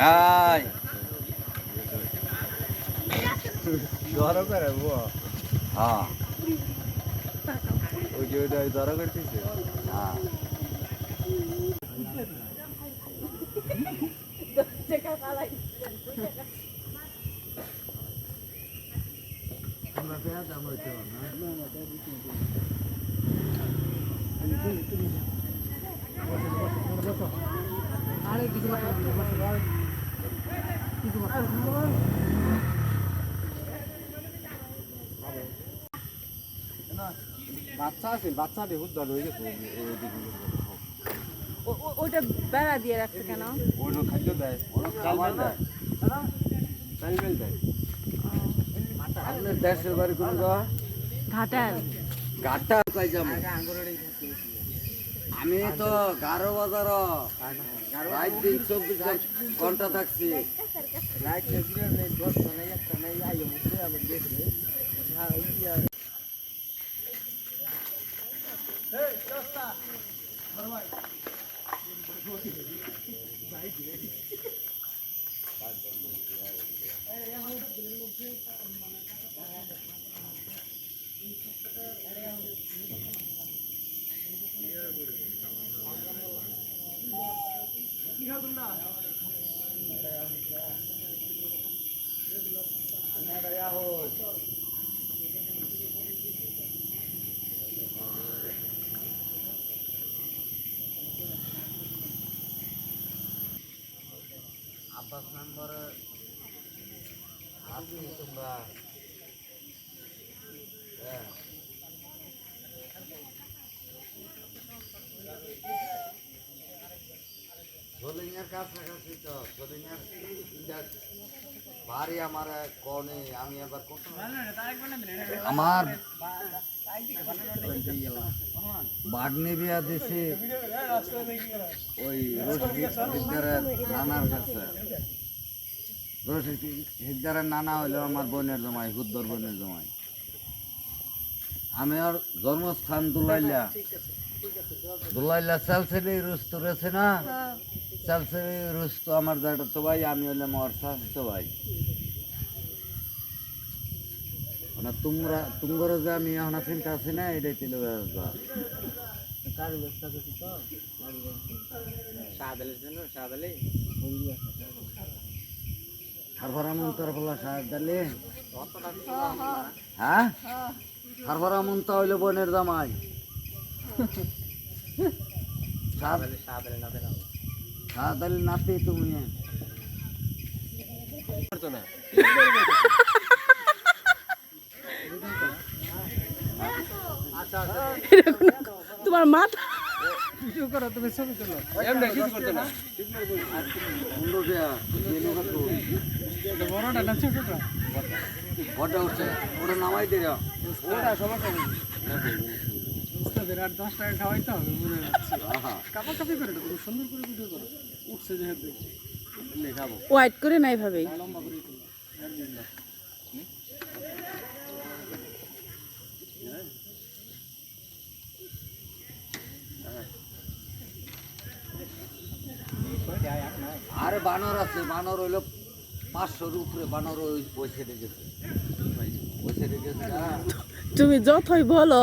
আয়। ধরা করে বো হ্যাঁ। ওই যে ওইটা ধরা করতেছে? হ্যাঁ। বাচ্চা আছে বাচ্চা দিয়ে হুদ্দা হয়ে গেছে। ওটা বেড়া দিয়ে রাখছে কেন? ওই খাদ্য দেয় ওরা খাবার দেয়। চাল বেল দেয়। আপনার দেশের বাড়ি কোন ঘাটাল। গাটা পাই যাব আমি তো গারো বাজার রাত দিন চব্বিশ ঘণ্টা থাকছি। রাইট আব্বাস মেম্বার আছি তোমরা হ্যাঁ। জলিংয়ের কাছাকাছি তো জলিংয়ের বাড়ি আমার কনে, আমি আমার বাগনি বিয়া দিছি, ওই নানার কাছে। নানা হইল আমার বোনের জমাই, হুদ্দর বোনের জমাই। আমি আর জন্মস্থান দুলাইলা। দুলাইলা চালছেড়ি রুস্তু রয়েছে না? চালছেড়ি রুস্তু আমার তো ভাই আমি হইলাম আমার স্বাস্থ্য ভাই। মানে তোমরা তোমরা যে আমি এখন চিন্তা আছি না এটাই ছিল বলা সার ডালে হ্যাঁ? হইল বোনের জামাই। সাদ- সাদালে না। সাদ আলী নাতি তুমি। না তোমার মাথা। কিছু করো তুমি ছবি তুলো এমনি কিছু করতো না দেয়া বড়টা না ছোটটা ওটা উঠছে ওটা নামাই দে রে। ওটা সমস্যা আর দশ টাকা খাওয়াইতে হবে বুঝে যাচ্ছে আহা। কাপা কাপি করে তুমি সুন্দর করে ভিডিও করো। উঠছে যেহেতু। হোয়াইট করে নাই ভাবে লম্বা করে আরে বানর আছে বানর হইল পাঁচশোর উপরে বানর ওই পয়সা রেখেছে। না তুমি যতই বলো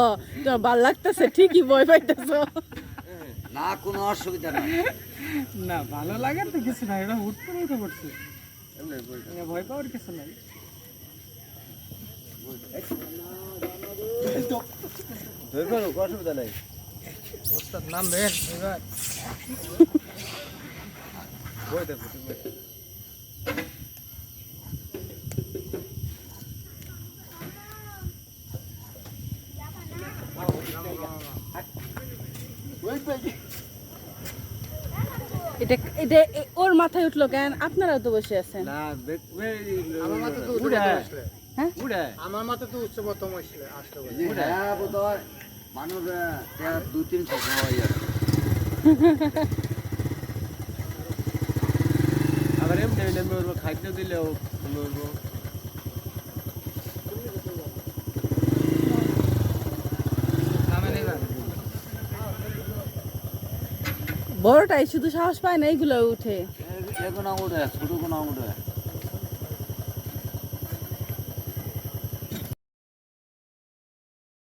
ভালো লাগতেছে ঠিকই ভয় পাইতেছ। না কোনো অসুবিধা নাই। না ভালো লাগে তো কিছু নাই এটা হুট করে উঠে পড়ছে। এ ভয় পাওয়ার কিছু নাই। অসুবিধা নাই। নাম দেন এবার। এটা এটা ওর মাথায় উঠল কেন? আপনারাও তো বসে আছেন। না আমার মাথা তো উড়ে। হ্যাঁ? আমার মাথা তো উচ্চ প্রথম আসলে আসলে বলে। এই যে হ্যাঁ বোধহয় মানুষ আহ, তা দুই তিনশো খাওয়াই আর আবার এমনি খাদ্য দিলেও বড়টাই শুধু সাহস পায় না এইগুলো উঠে। এগুলো উঠে ছোট কোনো আঙুরে